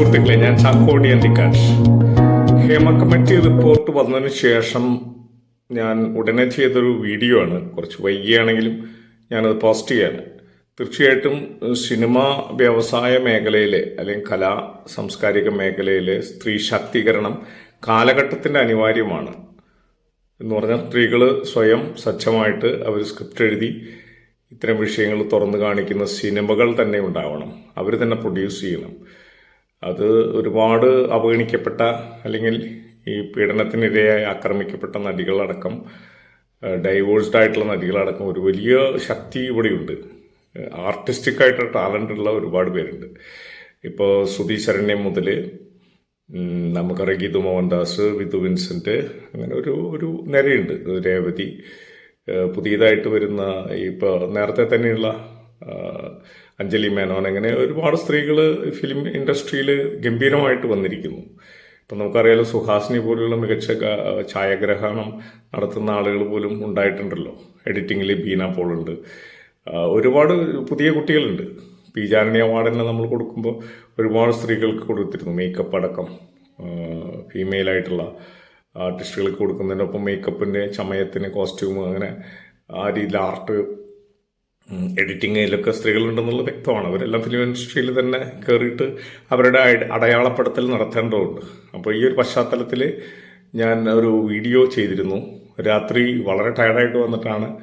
സുഹൃത്തുക്കളെ ഞാൻ ചാക്കോടി അന്തിക്കാഷ് ഹേമ കമ്മിറ്റി റിപ്പോർട്ട് വന്നതിന് ശേഷം ഞാൻ ഉടനെ ചെയ്തൊരു വീഡിയോ ആണ്. കുറച്ച് വൈകിയാണെങ്കിലും ഞാനത് പോസ്റ്റ് ചെയ്യാണ് തീർച്ചയായിട്ടും സിനിമ വ്യവസായ മേഖലയിലെ അല്ലെങ്കിൽ കലാ സാംസ്കാരിക മേഖലയിലെ സ്ത്രീ ശാക്തീകരണം കാലഘട്ടത്തിന്റെ അനിവാര്യമാണ്. എന്ന് പറഞ്ഞാൽ സ്ത്രീകൾ സ്വയം സജ്ജമായിട്ട് അവർ സ്ക്രിപ്റ്റ് എഴുതി ഇത്തരം വിഷയങ്ങൾ തുറന്നു കാണിക്കുന്ന സിനിമകൾ തന്നെ ഉണ്ടാവണം. അവർ തന്നെ പ്രൊഡ്യൂസ് ചെയ്യണം. അത് ഒരുപാട് അവഗണിക്കപ്പെട്ട അല്ലെങ്കിൽ ഈ പീഡനത്തിനിരയായി ആക്രമിക്കപ്പെട്ട നദികളടക്കം ഡൈവേഴ്സ്ഡ് ആയിട്ടുള്ള നദികളടക്കം ഒരു വലിയ ശക്തി ഇവിടെയുണ്ട്. ആർട്ടിസ്റ്റിക് ആയിട്ടുള്ള ടാലന്റ് ഉള്ള ഒരുപാട് പേരുണ്ട്. ഇപ്പോൾ സുധി ശരണ്യം മുതൽ നമുക്കറിയാം ഗീതു മോഹൻദാസ് വിധു വിൻസെന്റ് അങ്ങനെ ഒരു ഒരു നിരയുണ്ട്. രേവതി പുതിയതായിട്ട് വരുന്ന ഇപ്പോൾ നേരത്തെ തന്നെയുള്ള അഞ്ജലി മേനോൻ അങ്ങനെ ഒരുപാട് സ്ത്രീകൾ ഫിലിം ഇൻഡസ്ട്രിയിൽ ഗംഭീരമായിട്ട് വന്നിരിക്കുന്നു. ഇപ്പം നമുക്കറിയാലോ സുഹാസിനി പോലുള്ള മികച്ച ഛായാഗ്രഹണം നടത്തുന്ന ആളുകൾ പോലും ഉണ്ടായിട്ടുണ്ടല്ലോ. എഡിറ്റിങ്ങിൽ ബീന പോളുണ്ട്. ഒരുപാട് പുതിയ കുട്ടികളുണ്ട്. പി ജാനണി അവാർഡ് തന്നെ നമ്മൾ കൊടുക്കുമ്പോൾ ഒരുപാട് സ്ത്രീകൾക്ക് കൊടുത്തിരുന്നു. മേക്കപ്പ് അടക്കം ഫീമെയിലായിട്ടുള്ള ആർട്ടിസ്റ്റുകൾക്ക് കൊടുക്കുന്നതിനൊപ്പം മേക്കപ്പിന്റെ ചമയത്തിന് കോസ്റ്റ്യൂം അങ്ങനെ ആ രീതിയിൽ ആർട്ട് എഡിറ്റിങ്ങിലൊക്കെ സ്ത്രീകളുണ്ടെന്നുള്ളത് വ്യക്തമാണ്. അവരെല്ലാം ഫിലിം ഇൻഡസ്ട്രിയിൽ തന്നെ കയറിയിട്ട് അവരുടെ അട- അടയാളപ്പെടുത്തൽ നടത്തേണ്ടതുണ്ട്. അപ്പോൾ ഈ ഒരു പശ്ചാത്തലത്തിൽ ഞാൻ ഒരു വീഡിയോ ചെയ്തിരുന്നു. രാത്രി വളരെ ടയർഡായിട്ട് വന്നിട്ടാണ്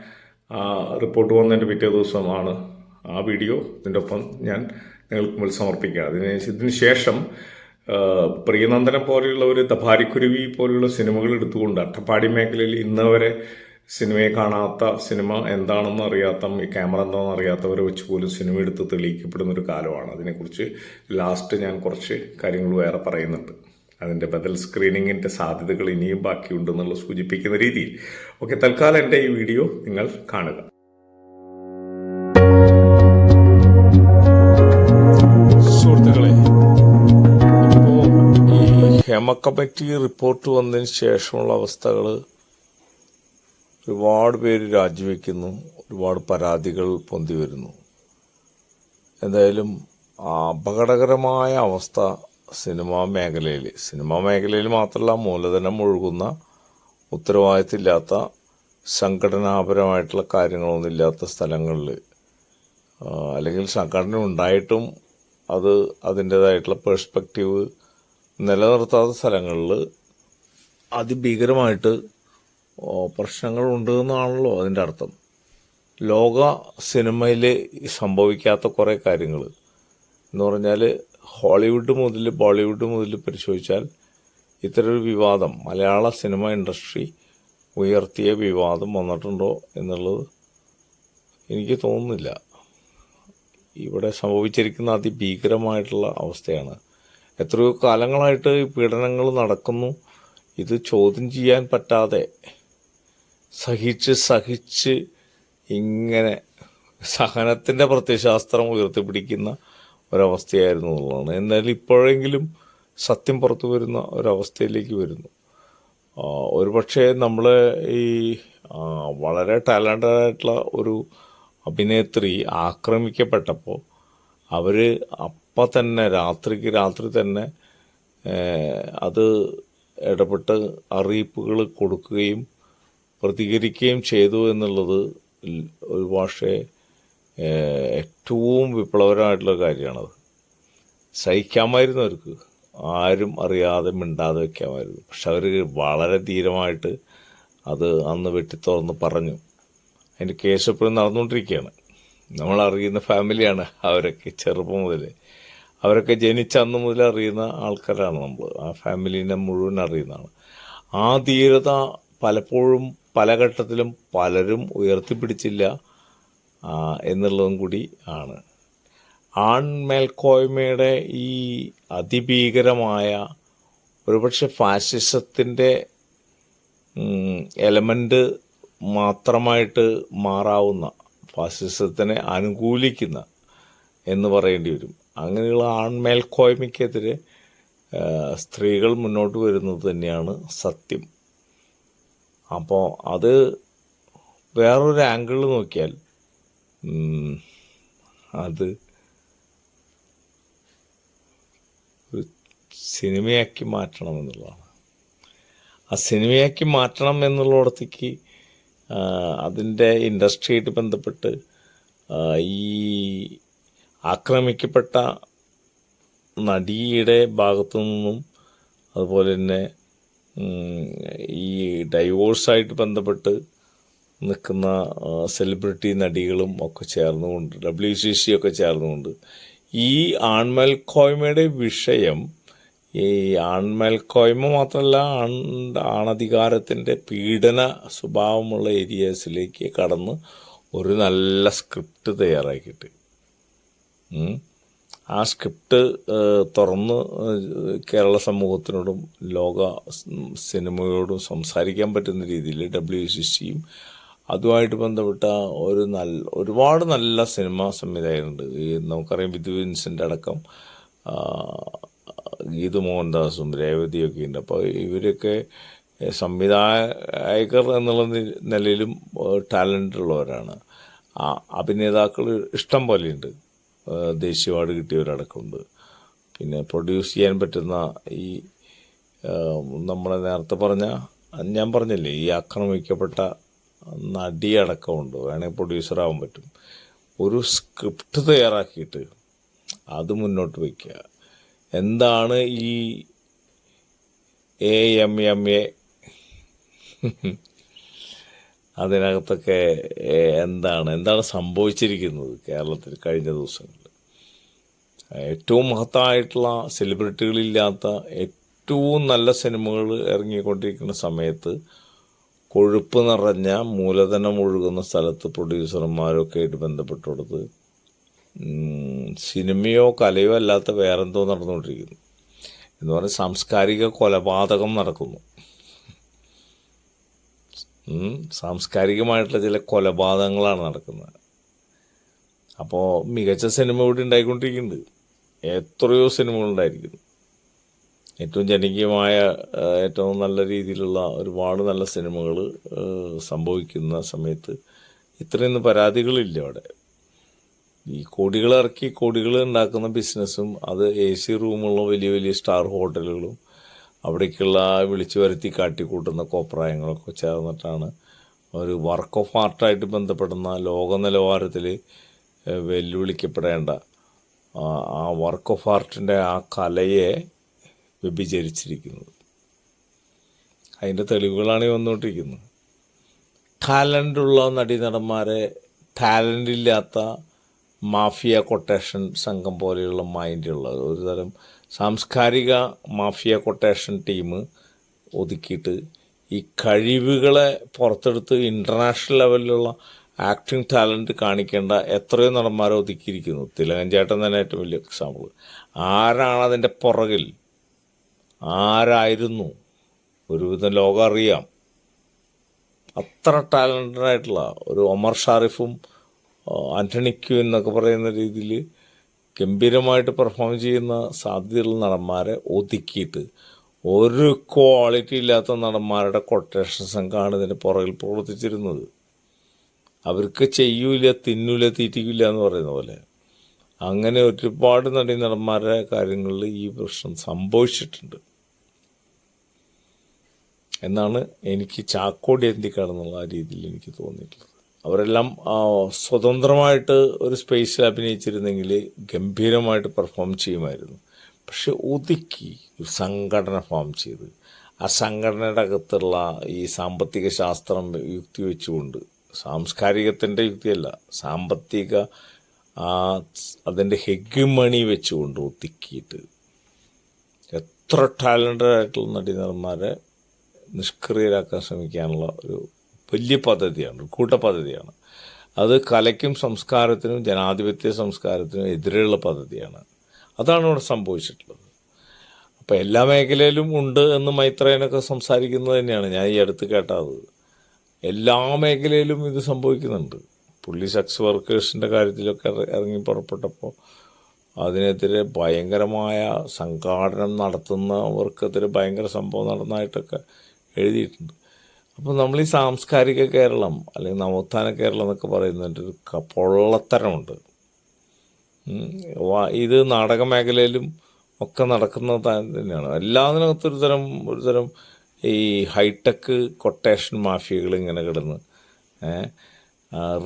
റിപ്പോർട്ട് വന്നതിന്റെ പിറ്റേ ദിവസമാണ് ആ വീഡിയോ ഇതിന്റെ ഒപ്പം ഞാൻ നിങ്ങൾക്ക് മുമ്പിൽ സമർപ്പിക്കുക അതിന് ഇതിന് ശേഷം പ്രിയനന്ദനം പോലെയുള്ള ഒരു തഭാരിക്കുരുവി പോലെയുള്ള സിനിമകൾ എടുത്തുകൊണ്ട് അട്ടപ്പാടി മേഖലയിൽ ഇന്ന് വരെ സിനിമയെ കാണാത്ത സിനിമ എന്താണെന്ന് അറിയാത്ത ക്യാമറ എന്താണെന്ന് അറിയാത്തവരെ വെച്ച് പോലും സിനിമ എടുത്ത് തെളിയിക്കപ്പെടുന്ന ഒരു കാലമാണ്. അതിനെക്കുറിച്ച് ലാസ്റ്റ് ഞാൻ കുറച്ച് കാര്യങ്ങൾ വേറെ പറയുന്നുണ്ട്. അതിന്റെ ബദൽ സ്ക്രീനിങ്ങിന്റെ സാധ്യതകൾ ഇനിയും ബാക്കിയുണ്ടെന്നുള്ള സൂചിപ്പിക്കുന്ന രീതിയിൽ. ഓക്കെ തൽക്കാലം എന്റെ ഈ വീഡിയോ നിങ്ങൾ കാണുക. ഹേമ കമ്മിറ്റി റിപ്പോർട്ട് വന്നതിന് ശേഷമുള്ള അവസ്ഥകൾ ഒരുപാട് പേര് രാജിവെക്കുന്നു ഒരുപാട് പരാതികൾ പൊന്തി വരുന്നു. എന്തായാലും അപകടകരമായ അവസ്ഥ സിനിമാ മേഖലയിൽ സിനിമാ മേഖലയിൽ മാത്രമല്ല മൂലധനം ഒഴുകുന്ന ഉത്തരവാദിത്തമില്ലാത്ത സംഘടനാപരമായിട്ടുള്ള കാര്യങ്ങളൊന്നും ഇല്ലാത്ത സ്ഥലങ്ങളിൽ അല്ലെങ്കിൽ സംഘടന ഉണ്ടായിട്ടും അത് അതിന്റേതായിട്ടുള്ള പെർസ്പെക്റ്റീവ് നിലനിർത്താത്ത സ്ഥലങ്ങളിൽ അതിഭീകരമായിട്ട് പ്രശ്നങ്ങളുണ്ട് എന്നാണല്ലോ അതിന്റെ അർത്ഥം. ലോക സിനിമയിൽ സംഭവിക്കാത്ത കുറേ കാര്യങ്ങൾ എന്ന് പറഞ്ഞാൽ ഹോളിവുഡ് മുതൽ ബോളിവുഡ് മുതൽ പരിശോധിച്ചാൽ ഇത്തരൊരു വിവാദം മലയാള സിനിമ ഇൻഡസ്ട്രി ഉയർത്തിയ വിവാദം വന്നിട്ടുണ്ടോ എന്നുള്ളത് എനിക്ക് തോന്നുന്നില്ല. ഇവിടെ സംഭവിച്ചിരിക്കുന്ന അതിഭീകരമായിട്ടുള്ള അവസ്ഥയാണ്. എത്രയോ കാലങ്ങളായിട്ട് ഈ പീഡനങ്ങൾ നടക്കുന്നു. ഇത് ചോദ്യം ചെയ്യാൻ പറ്റാതെ സഹിച്ച് സഹിച്ച് ഇങ്ങനെ സഹനത്തിന്റെ പ്രത്യശാസ്ത്രം ഉയർത്തിപ്പിടിക്കുന്ന ഒരവസ്ഥയായിരുന്നു എന്നുള്ളതാണ്. എന്നാൽ ഇപ്പോഴെങ്കിലും സത്യം പുറത്തു വരുന്ന ഒരവസ്ഥയിലേക്ക് വരുന്നു. ഒരു പക്ഷേ നമ്മൾ ഈ വളരെ ടാലന്റഡ് ആയിട്ടുള്ള ഒരു അഭിനേത്രി ആക്രമിക്കപ്പെട്ടപ്പോൾ അവർ അപ്പം തന്നെ രാത്രിക്ക് രാത്രി തന്നെ അത് ഇടപെട്ട് അറിയിപ്പുകൾ കൊടുക്കുകയും പ്രതികരിക്കുകയും ചെയ്തു എന്നുള്ളത് ഒരു പക്ഷേ ഏറ്റവും വിപ്ലവകരമായിട്ടുള്ള കാര്യമാണത്. സഹിക്കാമായിരുന്നു അവർക്ക് ആരും അറിയാതെ മിണ്ടാതെ വയ്ക്കാമായിരുന്നു പക്ഷെ അവർ വളരെ ധീരമായിട്ട് അത് അന്ന് വെട്ടിത്തുറന്ന് പറഞ്ഞു. അതിന്റെ കേസ് എപ്പോഴും നടന്നുകൊണ്ടിരിക്കുകയാണ്. നമ്മൾ അറിയുന്ന ഫാമിലിയാണ് അവരൊക്കെ ചെറുപ്പം മുതൽ അവരൊക്കെ ജനിച്ച അന്ന് മുതൽ അറിയുന്ന ആൾക്കാരാണ് നമ്മൾ ആ ഫാമിലിനെ മുഴുവൻ അറിയുന്നതാണ്. ആ ധീരത പലപ്പോഴും പല ഘട്ടത്തിലും പലരും ഉയർത്തിപ്പിടിച്ചില്ല എന്നുള്ളതും കൂടി ആണ്. ആൺമേൽക്കോയ്മയുടെ ഈ അതിഭീകരമായ ഒരുപക്ഷെ ഫാസിസത്തിന്റെ എലമെന്റ് മാത്രമായിട്ട് മാറാവുന്ന ഫാസിസത്തിനെ അനുകൂലിക്കുന്ന എന്ന് പറയേണ്ടി വരും. അങ്ങനെയുള്ള ആൺമേൽക്കോയ്മയ്ക്കെതിരെ സ്ത്രീകൾ മുന്നോട്ട് വരുന്നത് തന്നെയാണ് സത്യം. അപ്പോൾ അത് വേറൊരു ആംഗിളിൽ നോക്കിയാൽ അത് ഒരു സിനിമയാക്കി മാറ്റണം എന്നുള്ളതാണ് ആ സിനിമയാക്കി മാറ്റണം എന്നുള്ളിടത്തേക്ക് അതിന്റെ ഇൻഡസ്ട്രിയായിട്ട് ബന്ധപ്പെട്ട് ഈ ആക്രമിക്കപ്പെട്ട നടിയുടെ ഭാഗത്തു നിന്നും അതുപോലെ തന്നെ ഈ ഡൈവോഴ്സായിട്ട് ബന്ധപ്പെട്ട് നിൽക്കുന്ന സെലിബ്രിറ്റി നടികളും ഒക്കെ ചേർന്നുകൊണ്ട് ഡബ്ല്യു സി സി ഒക്കെ ചേർന്നുകൊണ്ട് ഈ ആൺമേൽക്കോയ്മയുടെ വിഷയം ഈ ആൺമേൽക്കോയ്മ മാത്രമല്ല ആൺ ആണധികാരത്തിന്റെ പീഡന സ്വഭാവമുള്ള ഏരിയാസിലേക്ക് കടന്ന് ഒരു നല്ല സ്ക്രിപ്റ്റ് തയ്യാറാക്കിയിട്ട്. ആ സ്ക്രിപ്റ്റ് തുറന്ന് കേരള സമൂഹത്തിനോടും ലോക സിനിമയോടും സംസാരിക്കാൻ പറ്റുന്ന രീതിയിൽ ഡബ്ല്യു സി സിയും അതുമായിട്ട് ബന്ധപ്പെട്ട ഒരു നല്ല ഒരുപാട് നല്ല സിനിമാ സംവിധായകരുണ്ട്. ഈ നമുക്കറിയാം വിധു വിൻസെന്റ് അടക്കം ഗീതു മോഹൻദാസും രേവതിയൊക്കെ ഉണ്ട്. അപ്പോൾ ഇവരൊക്കെ സംവിധായകർ എന്നുള്ള നിലയിലും ടാലന്റ് ഉള്ളവരാണ് അഭിനേതാക്കൾ ഇഷ്ടം പോലെയുണ്ട്. ദേശീയ അവാർഡ് കിട്ടിയവരടക്കമുണ്ട് പിന്നെ പ്രൊഡ്യൂസ് ചെയ്യാൻ പറ്റുന്ന ഈ നമ്മൾ നേരത്തെ പറഞ്ഞ ഞാൻ പറഞ്ഞില്ലേ ഈ ആക്രമിക്കപ്പെട്ട നടിയടക്കമുണ്ട് വേണമെങ്കിൽ പ്രൊഡ്യൂസറാവാൻ പറ്റും. ഒരു സ്ക്രിപ്റ്റ് തയ്യാറാക്കിയിട്ട് അത് മുന്നോട്ട് വയ്ക്കുക എന്താണ് ഈ എ എം എം എ അതിനകത്തൊക്കെ എന്താണ് എന്താണ് സംഭവിച്ചിരിക്കുന്നത് കേരളത്തിൽ കഴിഞ്ഞ ദിവസങ്ങളിൽ ഏറ്റവും മഹത്തായിട്ടുള്ള സെലിബ്രിറ്റികളില്ലാത്ത ഏറ്റവും നല്ല സിനിമകൾ ഇറങ്ങിക്കൊണ്ടിരിക്കുന്ന സമയത്ത് കൊഴുപ്പ് നിറഞ്ഞ മൂലധനം ഒഴുകുന്ന സ്ഥലത്ത് പ്രൊഡ്യൂസർമാരൊക്കെ ആയിട്ട് ബന്ധപ്പെട്ടുള്ളത് സിനിമയോ കലയോ അല്ലാത്ത വേറെന്തോ നടന്നുകൊണ്ടിരിക്കുന്നു. എന്ന് പറഞ്ഞാൽ സാംസ്കാരിക കൊലപാതകം നടക്കുന്നു. സാംസ്കാരികമായിട്ടുള്ള ചില കൊലപാതകങ്ങളാണ് നടക്കുന്നത്. അപ്പോൾ മികച്ച സിനിമ ഇവിടെ ഉണ്ടായിക്കൊണ്ടിരിക്കുന്നുണ്ട്. എത്രയോ സിനിമകൾ ഉണ്ടായിരിക്കുന്നു ഏറ്റവും ജനകീയമായ ഏറ്റവും നല്ല രീതിയിലുള്ള ഒരുപാട് നല്ല സിനിമകൾ സംഭവിക്കുന്ന സമയത്ത് ഇത്രയൊന്നും പരാതികളില്ല അവിടെ. ഈ കോടികൾ ഇറക്കി കോടികൾ ഉണ്ടാക്കുന്ന ബിസിനസ്സും അത് എ സി റൂമുള്ള വലിയ വലിയ സ്റ്റാർ ഹോട്ടലുകളും അവിടേക്കുള്ള വിളിച്ചു വരുത്തി കാട്ടിക്കൂട്ടുന്ന കോപ്രായങ്ങളൊക്കെ ചേർന്നിട്ടാണ് ഒരു വർക്ക് ഓഫ് ആർട്ടായിട്ട് ബന്ധപ്പെടുന്ന ലോക നിലവാരത്തിൽ വെല്ലുവിളിക്കപ്പെടേണ്ട ആ വർക്ക് ഓഫ് ആർട്ടിന്റെ ആ കലയെ വ്യഭിചരിച്ചിരിക്കുന്നത്. അതിന്റെ തെളിവുകളാണ് ഈ വന്നുകൊണ്ടിരിക്കുന്നത്. ടാലന്റുള്ള നടീനടന്മാരെ ടാലന്റ് ഇല്ലാത്ത മാഫിയ കൊട്ടേഷൻ സംഘം പോലെയുള്ള മൈൻഡുള്ള ഒരു തരം സാംസ്കാരിക മാഫിയ കൊട്ടേഷൻ ടീം ഒതുക്കിയിട്ട് ഈ കഴിവുകളെ പുറത്തെടുത്ത് ഇന്റർനാഷണൽ ലെവലിലുള്ള ആക്ടിങ് ടാലന്റ് കാണിക്കേണ്ട എത്രയോ നടന്മാരെ ഒതുക്കിയിരിക്കുന്നു. തിലകൻ ചേട്ടൻ തന്നെ ഏറ്റവും വലിയ എക്സാമ്പിൾ ആരാണ് അതിന്റെ പുറകിൽ? ആരായിരുന്നു? ഒരുവിധം ലോകം അറിയാം. അത്ര ടാലന്റഡ് ആയിട്ടുള്ള ഒരു ഒമർ ഷാറിഫും ആന്റണിക്കു എന്നൊക്കെ പറയുന്ന രീതിയിൽ ഗംഭീരമായിട്ട് പെർഫോം ചെയ്യുന്ന സാധ്യതയുള്ള നടന്മാരെ ഒതുക്കിയിട്ട് ഒരു ക്വാളിറ്റി ഇല്ലാത്ത നടന്മാരുടെ കൊട്ടേഷൻ സംഘമാണ് ഇതിന്റെ പുറകിൽ പ്രവർത്തിച്ചിരുന്നത്. അവർക്ക് ചെയ്യൂല തിന്നൂല തീറ്റിക്കില്ല എന്ന് പറയുന്ന പോലെ. അങ്ങനെ ഒരുപാട് നടീ നടന്മാരുടെ കാര്യങ്ങളിൽ ഈ പ്രശ്നം സംഭവിച്ചിട്ടുണ്ട്. എന്നാണ് എനിക്ക് ചാക്കോടി എന്തിക്കാടെന്നുള്ള രീതിയിൽ എനിക്ക് തോന്നിയിട്ടുള്ളത്. അവരെല്ലാം സ്വതന്ത്രമായിട്ട് ഒരു സ്പേസിൽ അഭിനയിച്ചിരുന്നെങ്കിൽ ഗംഭീരമായിട്ട് പെർഫോം ചെയ്യുമായിരുന്നു. പക്ഷെ ഒതുക്കി ഒരു സംഘടന ഫോം ചെയ്ത് ആ സംഘടനയുടെ അകത്തുള്ള ഈ സാമ്പത്തിക ശാസ്ത്രം യുക്തി വെച്ചുകൊണ്ട് സാംസ്കാരികത്തിന്റെ യുക്തിയല്ല. സാമ്പത്തിക അതിന്റെ ഹെഗ്മണി വെച്ചുകൊണ്ട് ഒതുക്കിയിട്ട് എത്ര ടാലന്റഡ് ആയിട്ടുള്ള നടീനന്മാരെ നിഷ്ക്രിയരാക്കാൻ ശ്രമിക്കാനുള്ള ഒരു വലിയ പദ്ധതിയാണ് ഒരു കൂട്ട പദ്ധതിയാണ്. അത് കലയ്ക്കും സംസ്കാരത്തിനും ജനാധിപത്യ സംസ്കാരത്തിനും എതിരെയുള്ള പദ്ധതിയാണ്. അതാണ് ഇവിടെ സംഭവിച്ചിട്ടുള്ളത്. അപ്പോൾ എല്ലാ മേഖലയിലും ഉണ്ട് എന്ന് മൈത്രേനൊക്കെ സംസാരിക്കുന്നത് തന്നെയാണ് ഞാൻ ഈ അടുത്ത് കേട്ടത്. എല്ലാ മേഖലയിലും ഇത് സംഭവിക്കുന്നുണ്ട്. പുള്ളി സെക്സ് വർക്കേഴ്സിന്റെ കാര്യത്തിലൊക്കെ ഇറ- ഇറങ്ങി പുറപ്പെട്ടപ്പോൾ അതിനെതിരെ ഭയങ്കരമായ സംഘാടനം നടത്തുന്നവർക്കെതിരെ ഭയങ്കര സംഭവം നടന്നതായിട്ടൊക്കെ എഴുതിയിട്ടുണ്ട്. അപ്പോൾ നമ്മൾ ഈ സാംസ്കാരിക കേരളം അല്ലെങ്കിൽ നവോത്ഥാന കേരളം എന്നൊക്കെ പറയുന്നതിന്റെ ഒരു പൊള്ളത്തരമുണ്ട്. ഇത് നാടക മേഖലയിലും ഒക്കെ നടക്കുന്ന ത- തന്നെയാണ് എല്ലാത്തിനകത്തൊരു തരം ഒരു തരം ഈ ഹൈടെക് കൊട്ടേഷൻ മാഫിയകൾ ഇങ്ങനെ കിടന്ന്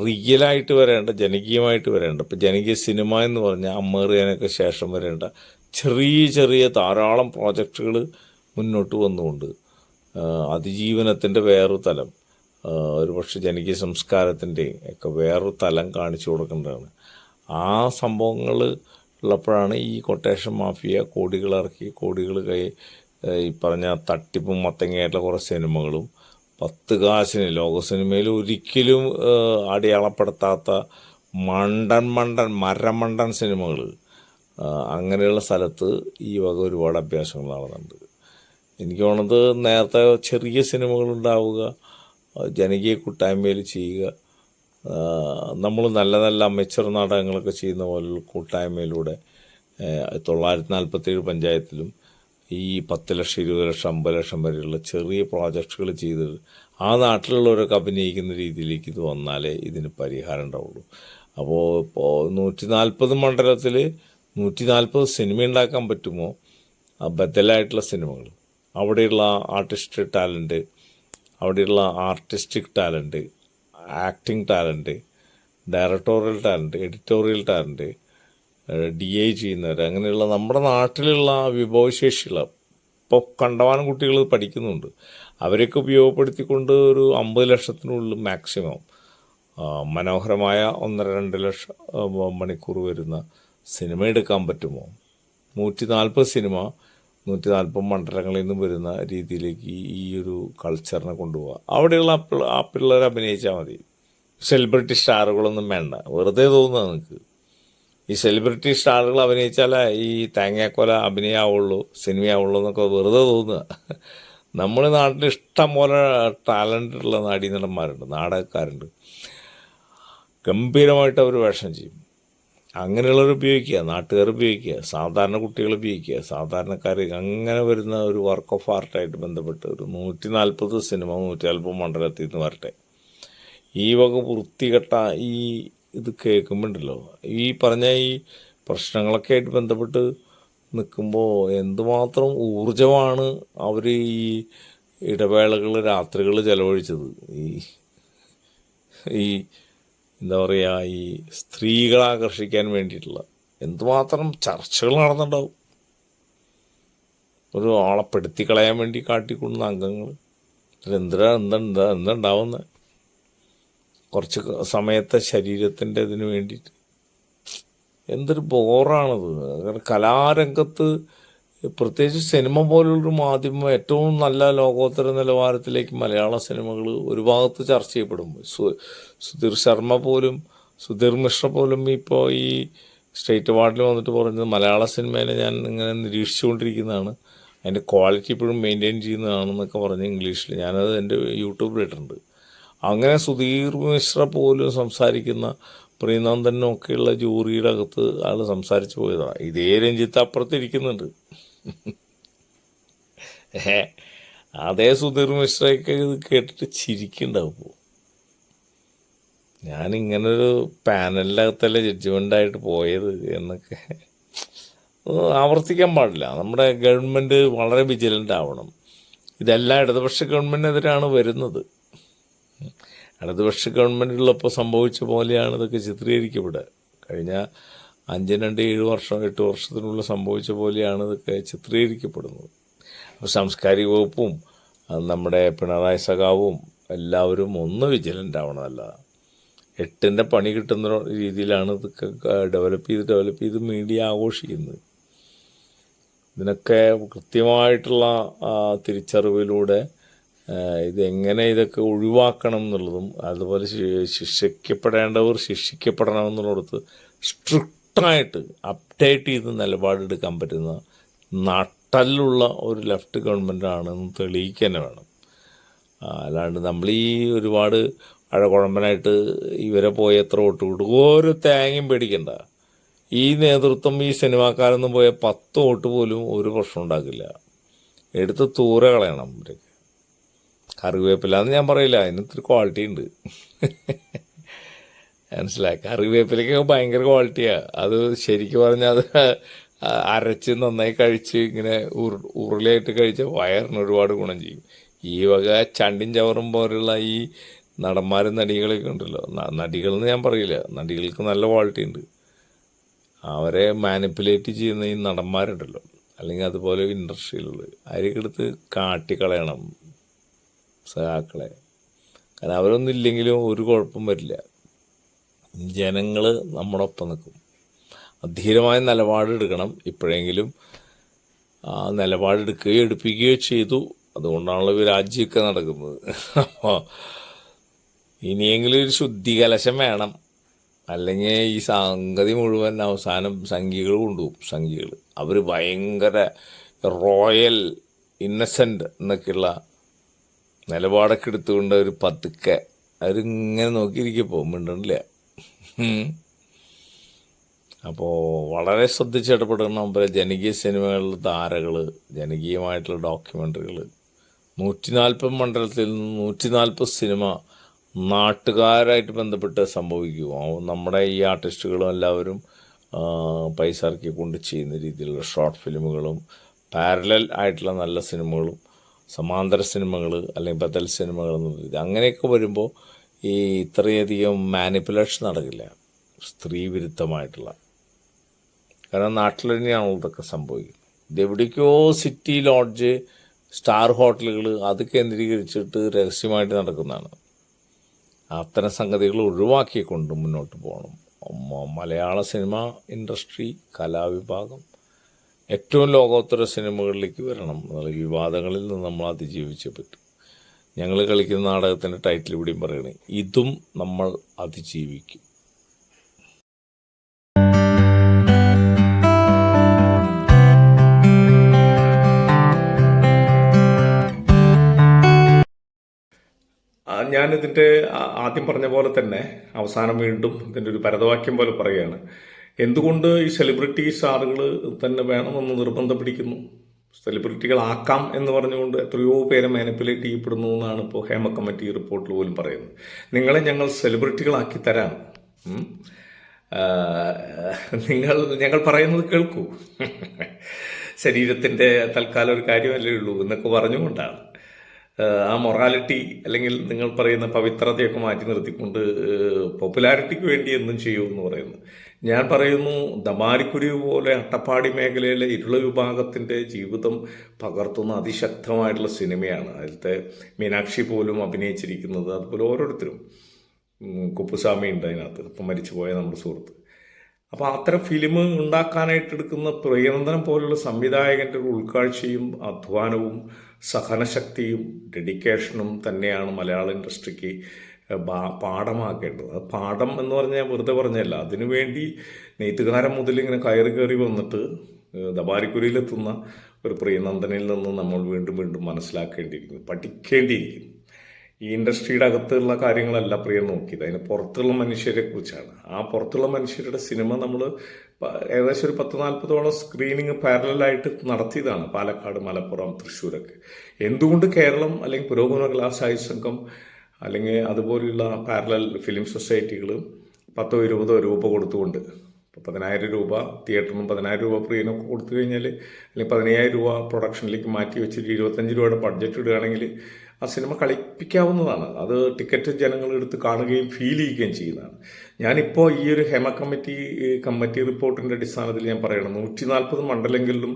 റിയലായിട്ട് വരേണ്ട ജനകീയമായിട്ട് വരേണ്ട. ഇപ്പം ജനകീയ സിനിമ എന്ന് പറഞ്ഞാൽ അമ്മേറിയാനൊക്കെ ശേഷം വരേണ്ട ചെറിയ ചെറിയ ധാരാളം പ്രോജക്റ്റുകൾ മുന്നോട്ട് വന്നുകൊണ്ട് അതിജീവനത്തിന്റെ വേറൊരു തലം ഒരുപക്ഷെ ജനകീയ സംസ്കാരത്തിന്റെ ഒക്കെ വേറൊരു തലം കാണിച്ചു കൊടുക്കേണ്ടതാണ്. ആ സംഭവങ്ങൾ ഉള്ളപ്പോഴാണ് ഈ കൊട്ടേഷൻ മാഫിയ കോടികൾ ഇറക്കി കോടികൾ കൈ ഈ പറഞ്ഞ തട്ടിപ്പും മത്തങ്ങയായിട്ടുള്ള കുറേ സിനിമകളും. പത്ത് കാശിന് ലോക സിനിമയിൽ ഒരിക്കലും അടയാളപ്പെടുത്താത്ത മണ്ടൻ മണ്ടൻ മരമണ്ടൻ സിനിമകൾ അങ്ങനെയുള്ള സ്ഥലത്ത് ഈ വക ഒരുപാട് അഭ്യാസങ്ങൾ നടന്നുണ്ട് എനിക്ക് തോന്നുന്നത് നേരത്തെ ചെറിയ സിനിമകൾ ഉണ്ടാവുക ജനകീയ കൂട്ടായ്മയിൽ ചെയ്യുക നമ്മൾ നല്ല നല്ല അമേച്ചർ നാടകങ്ങളൊക്കെ ചെയ്യുന്ന പോലുള്ള കൂട്ടായ്മയിലൂടെ തൊള്ളായിരത്തി നാൽപ്പത്തേഴ് പഞ്ചായത്തിലും ഈ പത്ത് ലക്ഷം ഇരുപത് ലക്ഷം അമ്പത് ലക്ഷം വരെയുള്ള ചെറിയ പ്രോജക്റ്റുകൾ ചെയ്ത് ആ നാട്ടിലുള്ളവരൊക്കെ അഭിനയിക്കുന്ന രീതിയിലേക്ക് ഇത് വന്നാലേ ഇതിന് പരിഹാരം ഉണ്ടാവുള്ളൂ. അപ്പോൾ ഇപ്പോൾ നൂറ്റി നാൽപ്പത് മണ്ഡലത്തിൽ നൂറ്റി നാൽപ്പത് സിനിമ ഉണ്ടാക്കാൻ പറ്റുമോ? ബദലായിട്ടുള്ള സിനിമകൾ. അവിടെയുള്ള ആർട്ടിസ്റ്റ് ടാലന്റ് അവിടെയുള്ള artistic talent acting talent directorial talent editorial talent D I ചെയ്യുന്നവർ അങ്ങനെയുള്ള നമ്മുടെ നാട്ടിലുള്ള വിഭവശേഷിയുള്ള ഇപ്പോൾ കണ്ടവാനം കുട്ടികൾ പഠിക്കുന്നുണ്ട്. അവരെയൊക്കെ ഉപയോഗപ്പെടുത്തിക്കൊണ്ട് ഒരു അമ്പത് ലക്ഷത്തിനുള്ളിൽ മാക്സിമം മനോഹരമായ ഒന്നര രണ്ട് ലക്ഷം മണിക്കൂർ വരുന്ന സിനിമ എടുക്കാൻ പറ്റുമോ? നൂറ്റി നാൽപ്പത് സിനിമ നൂറ്റി നാൽപ്പത് മണ്ഡലങ്ങളിൽ നിന്നും വരുന്ന രീതിയിലേക്ക് ഈ- ഒരു കൾച്ചറിനെ കൊണ്ടുപോകുക അവിടെയുള്ള ആ പിള്ളേർ അഭിനയിച്ചാൽ മതി. സെലിബ്രിറ്റി സ്റ്റാറുകളൊന്നും വേണ്ട. വെറുതെ തോന്നുക നിങ്ങൾക്ക് ഈ സെലിബ്രിറ്റി സ്റ്റാറുകൾ അഭിനയിച്ചാലേ ഈ തേങ്ങാക്കൊല അഭിനയാവുള്ളൂ സിനിമയാവുള്ളൂ എന്നൊക്കെ വെറുതെ തോന്നുക. നമ്മുടെ നാട്ടിൽ ഇഷ്ടം പോലെ ടാലന്റ് ഉള്ള നടീനടന്മാരുണ്ട് നാടകക്കാരുണ്ട്. ഗംഭീരമായിട്ട് അവർ വേഷം ചെയ്യും. അങ്ങനെയുള്ളവർ ഉപയോഗിക്കുക നാട്ടുകാർ ഉപയോഗിക്കുക സാധാരണ കുട്ടികൾ ഉപയോഗിക്കുക സാധാരണക്കാർ അങ്ങനെ വരുന്ന ഒരു വർക്ക് ഓഫ് ആർട്ടായിട്ട് ബന്ധപ്പെട്ട് ഒരു നൂറ്റി നാൽപ്പത് സിനിമ നൂറ്റി നാൽപ്പത് മണ്ഡലത്തിൽ നിന്ന് വരട്ടെ. ഈ വക വൃത്തികെട്ട ഈ ഇത് കേൾക്കുമ്പോണ്ടല്ലോ. ഈ പറഞ്ഞ ഈ പ്രശ്നങ്ങളൊക്കെ ആയിട്ട് ബന്ധപ്പെട്ട് നിൽക്കുമ്പോൾ എന്തുമാത്രം ഊർജമാണ് അവർ ഈ ഇടവേളകൾ രാത്രികൾ ചെലവഴിച്ചത്. ഈ ഈ എന്താ പറയുക ഈ സ്ത്രീകളെ ആകർഷിക്കാൻ വേണ്ടിയിട്ടുള്ള എന്തുമാത്രം ചർച്ചകൾ നടന്നിട്ടുണ്ടാവും ഒരു ആളെ പെടുത്തി കളയാൻ വേണ്ടി കാട്ടിക്കൊണ്ടുന്ന അംഗങ്ങൾ എന്തിനാ എന്താ എന്താ ഉണ്ടാവുന്നത് കുറച്ച് സമയത്തെ ശരീരത്തിന്റെ ഇതിന് വേണ്ടിയിട്ട്. എന്തൊരു ബോറാണത്. അങ്ങനെ കലാരംഗത്ത് പ്രത്യേകിച്ച് സിനിമ പോലുള്ളൊരു മാധ്യമം ഏറ്റവും നല്ല ലോകോത്തര നിലവാരത്തിലേക്ക് മലയാള സിനിമകൾ ഒരു ഭാഗത്ത് ചർച്ച ചെയ്യപ്പെടും. സുധീർ ശർമ്മ പോലും സുധീർ മിശ്ര പോലും ഇപ്പോൾ ഈ സ്റ്റേറ്റ് അവാർഡിൽ വന്നിട്ട് പറഞ്ഞത് മലയാള സിനിമേനെ ഞാൻ ഇങ്ങനെ നിരീക്ഷിച്ചുകൊണ്ടിരിക്കുന്നതാണ്. അതിന്റെ ക്വാളിറ്റി ഇപ്പോഴും മെയിന്റെയിൻ ചെയ്യുന്നതാണെന്നൊക്കെ പറഞ്ഞ് ഇംഗ്ലീഷിൽ. ഞാനത് എന്റെ യൂട്യൂബിൽ ഇട്ടിട്ടുണ്ട്. അങ്ങനെ സുധീർ മിശ്ര പോലും സംസാരിക്കുന്ന പ്രീനന്ദനും ഒക്കെയുള്ള ജൂറിയുടെ അകത്ത് ആൾ സംസാരിച്ചു പോയതാണ് ഇതേ രഞ്ജിത്ത് അപ്പുറത്തിരിക്കുന്നുണ്ട്. ഏ അതേ സുധീർ മിശ്രയൊക്കെ ഇത് കേട്ടിട്ട് പോ ഞാൻ ഇങ്ങനൊരു പാനലിനകത്തല്ലേ ജഡ്ജ്മെന്റായിട്ട് പോയത് എന്നൊക്കെ. ആവർത്തിക്കാൻ പാടില്ല. നമ്മുടെ ഗവൺമെന്റ് വളരെ വിജിലന്റ് ആവണം. ഇതെല്ലാം ഇടതുപക്ഷ ഗവൺമെന്റിനെതിരാണ് വരുന്നത്. ഇടതുപക്ഷ ഗവൺമെന്റുള്ളപ്പോൾ സംഭവിച്ച പോലെയാണ് ഇതൊക്കെ ചിത്രീകരിക്കപ്പെടുക കഴിഞ്ഞ അഞ്ച് രണ്ട് ഏഴ് വർഷം എട്ട് വർഷത്തിനുള്ളിൽ സംഭവിച്ച പോലെയാണ് ഇതൊക്കെ ചിത്രീകരിക്കപ്പെടുന്നത്. അപ്പോൾ സാംസ്കാരിക വകുപ്പും നമ്മുടെ പിണറായി സഖാവും എല്ലാവരും ഒന്ന് വിജിലന്റ് ആവണമല്ല എട്ടിന്റെ പണി കിട്ടുന്ന രീതിയിലാണ് ഇതൊക്കെ ഡെവലപ്പ് ചെയ്ത് ഡെവലപ്പ് ചെയ്ത് മീഡിയ ആഘോഷിക്കുന്നത്. ഇതിനൊക്കെ കൃത്യമായിട്ടുള്ള തിരിച്ചറിവിലൂടെ ഇതെങ്ങനെ ഇതൊക്കെ ഒഴിവാക്കണം എന്നുള്ളതും അതുപോലെ ശിക്ഷിക്കപ്പെടേണ്ടവർ ശിക്ഷിക്കപ്പെടണം എന്നുള്ളിടത്ത് സ്ട്രിക്റ്റായിട്ട് അപ്ഡേറ്റ് ചെയ്ത് നിലപാടെടുക്കാൻ പറ്റുന്ന നട്ടലുള്ള ഒരു ലെഫ്റ്റ് ഗവൺമെന്റാണെന്ന് തെളിയിക്കുക തന്നെ വേണം. അല്ലാണ്ട് നമ്മൾ ഈ ഒരുപാട് അഴകുഴമ്പനായിട്ട് ഇവരെ പോയി എത്ര വോട്ട് കൊടുക്കും? ഒരു തേങ്ങയും പേടിക്കണ്ട. ഈ നേതൃത്വം ഈ സിനിമാക്കാരൊന്നും പോയ പത്ത് വോട്ട് പോലും ഒരു പ്രശ്നം ഉണ്ടാക്കില്ല എടുത്ത് തൂര കളയണം ഇവരൊക്കെ. കറിവേപ്പില എന്ന് ഞാൻ പറയില്ല. അതിന് ഇത്തിരി ക്വാളിറ്റി ഉണ്ട്. മനസ്സിലായി? കറിവേപ്പിലയ്ക്കൊക്കെ ഭയങ്കര ക്വാളിറ്റിയാണ് അത് ശരിക്കും പറഞ്ഞാൽ അത് അരച്ച് നന്നായി കഴിച്ച് ഇങ്ങനെ ഉരു ഉരുളയായിട്ട് കഴിച്ച വയറിന് ഒരുപാട് ഗുണം ചെയ്യും. ഈ വക ചണ്ടിൻ ചവറും പോലുള്ള ഈ നടന്മാരും നടികളൊക്കെ ഉണ്ടല്ലോ. നടികളെന്ന് ഞാൻ പറയില്ല. നടികൾക്ക് നല്ല ക്വാളിറ്റി ഉണ്ട്. അവരെ മാനിപ്പുലേറ്റ് ചെയ്യുന്ന ഈ നടന്മാരുണ്ടല്ലോ. അല്ലെങ്കിൽ അതുപോലെ ഇൻഡസ്ട്രിയിലുള്ളത് അവരൊക്കെ കാട്ടിക്കളയണം. സഹാക്കളെ കാരണം അവരൊന്നും ഇല്ലെങ്കിലും ഒരു കുഴപ്പം വരില്ല. ജനങ്ങൾ നമ്മുടെ ഒപ്പം നിൽക്കും. അധീരമായ നിലപാടെടുക്കണം. ഇപ്പോഴെങ്കിലും ആ നിലപാടെടുക്കുകയോ എടുപ്പിക്കുകയോ ചെയ്തു. അതുകൊണ്ടാണല്ലോ ഇവർ രാജ്യമൊക്കെ നടക്കുന്നത്. അപ്പോൾ ഇനിയെങ്കിലും ഒരു ശുദ്ധി കലശം വേണം. അല്ലെങ്കിൽ ഈ സംഗതി മുഴുവൻ അവസാനം സംഖ്യകൾ കൊണ്ടുപോകും. സംഖ്യകൾ അവർ ഭയങ്കര റോയൽ ഇന്നസെന്റ് എന്നൊക്കെയുള്ള നിലപാടൊക്കെ എടുത്തുകൊണ്ട് അവർ പതുക്കെ അവരിങ്ങനെ നോക്കിയിരിക്കപ്പോൾ മിണ്ടണില്ല. അപ്പോൾ വളരെ ശ്രദ്ധിച്ച് ഇടപെടുന്ന മുമ്പേ ജനകീയ സിനിമകളിലെ താരകൾ ജനകീയമായിട്ടുള്ള ഡോക്യുമെന്ററികൾ നൂറ്റി നാൽപ്പത് മണ്ഡലത്തിൽ നിന്ന് നൂറ്റി നാൽപ്പത് സിനിമ നാട്ടുകാരായിട്ട് ബന്ധപ്പെട്ട് സംഭവിക്കുമോ നമ്മുടെ ഈ ആർട്ടിസ്റ്റുകളും എല്ലാവരും പൈസ ഇറക്കി കൊണ്ട് ചെയ്യുന്ന രീതിയിലുള്ള ഷോർട്ട് ഫിലിമുകളും പാരലൽ ആയിട്ടുള്ള നല്ല സിനിമകളും സമാന്തര സിനിമകൾ അല്ലെങ്കിൽ ബദൽ സിനിമകൾ എന്ന് പറയും. അങ്ങനെയൊക്കെ വരുമ്പോൾ ഈ ഇത്രയധികം മാനിപ്പുലേഷൻ നടക്കില്ല. സ്ത്രീ വിരുദ്ധമായിട്ടുള്ള. കാരണം നാട്ടിൽ തന്നെയാണല്ലോ ഇതൊക്കെ സംഭവിക്കുന്നത്. ഇതെവിടേക്കോ സിറ്റി ലോഡ്ജ് സ്റ്റാർ ഹോട്ടലുകൾ അത് കേന്ദ്രീകരിച്ചിട്ട് രഹസ്യമായിട്ട് നടക്കുന്നതാണ്. അത്തരം സംഗതികൾ ഒഴിവാക്കിക്കൊണ്ട് മുന്നോട്ട് പോകണം. മലയാള സിനിമ ഇൻഡസ്ട്രി കലാവിഭാഗം ഏറ്റവും ലോകോത്തര സിനിമകളിലേക്ക് വരണം. എന്നുള്ള വിവാദങ്ങളിൽ നിന്ന് നമ്മൾ അതിജീവിച്ചേ പറ്റും. ഞങ്ങൾ കളിക്കുന്ന നാടകത്തിന്റെ ടൈറ്റിൽ ഇവിടെയും പറയണേ ഇതും നമ്മൾ അതിജീവിക്കും. ഞാനിതിന്റെ ആദ്യം പറഞ്ഞ പോലെ തന്നെ അവസാനം വീണ്ടും ഇതിന്റെ ഒരു പരതവാക്യം പോലെ പറയുകയാണ്. എന്തുകൊണ്ട് ഈ സെലിബ്രിറ്റി സ്റ്റാറുകൾ തന്നെ വേണമെന്ന് നിർബന്ധം പിടിക്കുന്നു സെലിബ്രിറ്റികളാക്കാം എന്ന് പറഞ്ഞുകൊണ്ട് എത്രയോ പേരെ മാനിപ്പുലേറ്റ് ചെയ്യപ്പെടുന്നു എന്നാണ് ഇപ്പോൾ ഹേമ കമ്മിറ്റി റിപ്പോർട്ടിൽ പോലും പറയുന്നത്. നിങ്ങളെ ഞങ്ങൾ സെലിബ്രിറ്റികളാക്കി തരാം. നിങ്ങൾ ഞങ്ങൾ പറയുന്നത് കേൾക്കൂ. ശരീരത്തിന്റെ തൽക്കാലം ഒരു കാര്യമല്ലേ ഉള്ളൂ എന്നൊക്കെ പറഞ്ഞുകൊണ്ടാണ്. ആ മൊറാലിറ്റി അല്ലെങ്കിൽ നിങ്ങൾ പറയുന്ന പവിത്രതയൊക്കെ മാറ്റി നിർത്തിക്കൊണ്ട് പോപ്പുലാരിറ്റിക്ക് വേണ്ടി എന്നും ചെയ്യൂ എന്ന് പറയുന്നു. ഞാൻ പറയുന്നു ദമാരിക്കുരുവ് പോലെ അട്ടപ്പാടി മേഖലയിലെ ഇരുള വിഭാഗത്തിന്റെ ജീവിതം പകർത്തുന്ന അതിശക്തമായിട്ടുള്ള സിനിമയാണ്. അതിലത്തെ മീനാക്ഷി പോലും അഭിനയിച്ചിരിക്കുന്നത് അതുപോലെ ഓരോരുത്തരും കുപ്പുസ്വാമി ഉണ്ട് അതിനകത്ത്. ഇപ്പം മരിച്ചുപോയ നമ്മുടെ സുഹൃത്ത്. അപ്പോൾ അത്തരം ഫിലിം ഉണ്ടാക്കാനായിട്ട് എടുക്കുന്ന പ്രിയനന്ദനം പോലുള്ള സംവിധായകന്റെ ഉൾക്കാഴ്ചയും അധ്വാനവും സഹനശക്തിയും ഡെഡിക്കേഷനും തന്നെയാണ് മലയാള ഇൻഡസ്ട്രിക്ക് പാഠമാക്കേണ്ടത് അത് പാഠം എന്ന് പറഞ്ഞാൽ വെറുതെ പറഞ്ഞല്ല. അതിനുവേണ്ടി നെയ്ത്തുകാരൻ മുതൽ ഇങ്ങനെ കയറി കയറി വന്നിട്ട് ദബാരിക്കുരിയിലെത്തുന്ന ഒരു പ്രിയനന്ദനിൽ നിന്ന് നമ്മൾ വീണ്ടും വീണ്ടും മനസ്സിലാക്കേണ്ടിയിരിക്കുന്നു പഠിക്കേണ്ടിയിരിക്കുന്നു. ഈ ഇൻഡസ്ട്രിയുടെ അകത്തുള്ള കാര്യങ്ങളല്ല പ്രിയ നോക്കിയത്. അതിന് പുറത്തുള്ള മനുഷ്യരെ കുറിച്ചാണ്. ആ പുറത്തുള്ള മനുഷ്യരുടെ സിനിമ നമ്മൾ ഏകദേശം ഒരു പത്ത് നാൽപ്പതോളം സ്ക്രീനിങ് പാരലായിട്ട് നടത്തിയതാണ് പാലക്കാട് മലപ്പുറം തൃശ്ശൂരൊക്കെ. എന്തുകൊണ്ട് കേരളം അല്ലെങ്കിൽ പുരോഗമന കലാ സാഹിത്യ സംഘം അല്ലെങ്കിൽ അതുപോലുള്ള പാരലൽ ഫിലിം സൊസൈറ്റികൾ പത്തോ ഇരുപതോ രൂപ കൊടുത്തുകൊണ്ട് പതിനായിരം രൂപ തിയേറ്ററിനും പതിനായിരം രൂപ പ്രിയനൊക്കെ കൊടുത്തു കഴിഞ്ഞാൽ അല്ലെങ്കിൽ പതിനയ്യായിരം രൂപ പ്രൊഡക്ഷനിലേക്ക് മാറ്റി വെച്ചിട്ട് ഇരുപത്തഞ്ച് രൂപയുടെ ബഡ്ജറ്റ് ഇടുകയാണെങ്കിൽ ആ സിനിമ കളിപ്പിക്കാവുന്നതാണ്. അത് ടിക്കറ്റ് ജനങ്ങൾ എടുത്ത് കാണുകയും ഫീൽ ചെയ്യുകയും ചെയ്യുന്നതാണ്. ഞാനിപ്പോൾ ഈ ഒരു ഹെമ കമ്മിറ്റി കമ്മിറ്റി റിപ്പോർട്ടിന്റെ അടിസ്ഥാനത്തിൽ ഞാൻ പറയണം. നൂറ്റി നാൽപ്പത് മണ്ഡലങ്ങളിലും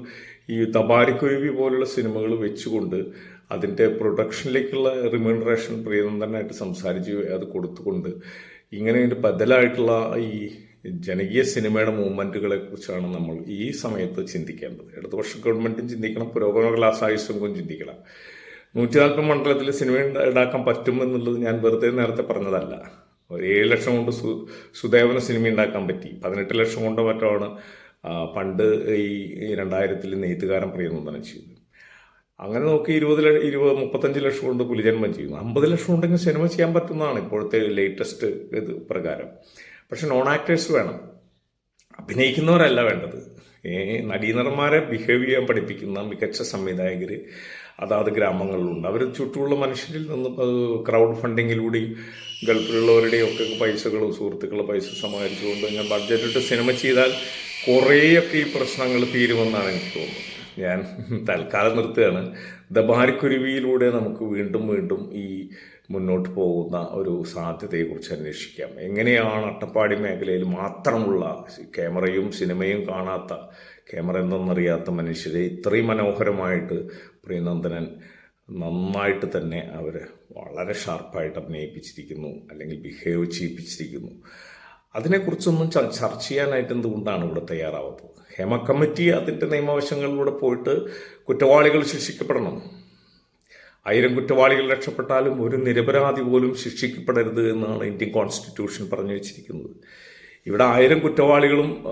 ഈ തബാരിക്കുരുവി പോലുള്ള സിനിമകൾ വെച്ചുകൊണ്ട് അതിന്റെ പ്രൊഡക്ഷനിലേക്കുള്ള റിമ്യൂണറേഷൻ പ്രിയനന്ദനായിട്ട് സംസാരിച്ച് അത് കൊടുത്തുകൊണ്ട് ഇങ്ങനെ ഒരു ബദലായിട്ടുള്ള ഈ ജനകീയ സിനിമയുടെ മൂവ്മെന്റുകളെ കുറിച്ചാണ് നമ്മൾ ഈ സമയത്ത് ചിന്തിക്കേണ്ടത്. ഇടതുപക്ഷ ഗവൺമെന്റും ചിന്തിക്കണം പുരോഗമന ക്ലാസ് സംഘവും ചിന്തിക്കണം. നൂറ്റി നാൽപ്പത് മണ്ഡലത്തിൽ സിനിമ ഉണ്ടാക്കാൻ പറ്റുമെന്നുള്ളത് ഞാൻ വെറുതെ നേരത്തെ പറഞ്ഞതല്ല. ഒരു ഏഴ് ലക്ഷം കൊണ്ട് സു സുദേവന സിനിമ ഉണ്ടാക്കാൻ പറ്റി. പതിനെട്ട് ലക്ഷം കൊണ്ട് മറ്റാണ് പണ്ട് ഈ രണ്ടായിരത്തിൽ നെയ്ത്തുകാരൻ പ്രിയനന്ദനം ചെയ്തത്. അങ്ങനെ നോക്കി ഇരുപത് ഇരുപത് മുപ്പത്തഞ്ച് ലക്ഷം കൊണ്ട് പുലിജന്മം ചെയ്യുന്നു. അമ്പത് ലക്ഷം ഉണ്ടെങ്കിൽ സിനിമ ചെയ്യാൻ പറ്റുന്നതാണ് ഇപ്പോഴത്തെ ലേറ്റസ്റ്റ് ഇത് പ്രകാരം. പക്ഷെ നോൺ ആക്ടേഴ്സ് വേണം. അഭിനയിക്കുന്നവരല്ല വേണ്ടത്. നടീനർമാരെ ബിഹേവ് ചെയ്യാൻ പഠിപ്പിക്കുന്ന മികച്ച സംവിധായകർ അതാത് ഗ്രാമങ്ങളിലുണ്ട്. അവർ ചുറ്റുമുള്ള മനുഷ്യരിൽ നിന്നും ക്രൗഡ് ഫണ്ടിങ്ങിലൂടെയും ഗൾഫിലുള്ളവരുടെയും ഒക്കെ പൈസകളും സുഹൃത്തുക്കളുടെ പൈസ സമാഹരിച്ചുകൊണ്ട് ഞാൻ ബഡ്ജറ്റിട്ട് സിനിമ ചെയ്താൽ കുറേയൊക്കെ ഈ പ്രശ്നങ്ങൾ തീരുമെന്നാണ് എനിക്ക് തോന്നുന്നത്. ഞാൻ തൽക്കാലം നിർത്തുകയാണ്. ദബാരിക്കുരുവിയിലൂടെ നമുക്ക് വീണ്ടും വീണ്ടും ഈ മുന്നോട്ട് പോകുന്ന ഒരു സാധ്യതയെക്കുറിച്ച് അന്വേഷിക്കാം. എങ്ങനെയാണ് അട്ടപ്പാടി മേഖലയിൽ മാത്രമുള്ള ക്യാമറയും സിനിമയും കാണാത്ത ക്യാമറ എന്തെന്നറിയാത്ത മനുഷ്യരെ ഇത്രയും മനോഹരമായിട്ട് പ്രിയനന്ദനൻ നന്നായിട്ട് തന്നെ അവർ വളരെ ഷാർപ്പായിട്ട് അഭിനയിപ്പിച്ചിരിക്കുന്നു അല്ലെങ്കിൽ ബിഹേവ് ചെയ്യിപ്പിച്ചിരിക്കുന്നു. അതിനെക്കുറിച്ചൊന്നും ചർച്ച ചെയ്യാനായിട്ട് എന്തുകൊണ്ടാണ് ഇവിടെ തയ്യാറാവാത്തത്? ഹേമ കമ്മിറ്റി അതിന്റെ നിയമവശങ്ങളിലൂടെ പോയിട്ട് കുറ്റവാളികൾ ശിക്ഷിക്കപ്പെടണം. ആയിരം കുറ്റവാളികൾ രക്ഷപ്പെട്ടാലും ഒരു നിരപരാധി പോലും ശിക്ഷിക്കപ്പെടരുത് എന്നാണ് ഇന്ത്യൻ കോൺസ്റ്റിറ്റ്യൂഷൻ പറഞ്ഞു വെച്ചിരിക്കുന്നത്. ഇവിടെ ആയിരം കുറ്റവാളികളും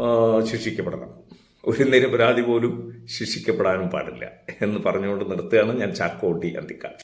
ശിക്ഷിക്കപ്പെടണം. ഒരു നിരപരാധി പോലും ശിക്ഷിക്കപ്പെടാനും പാടില്ല എന്ന് പറഞ്ഞുകൊണ്ട് നിർത്തുകയാണ് ഞാൻ ചാക്കോട്ടി അന്തിക്കാട്.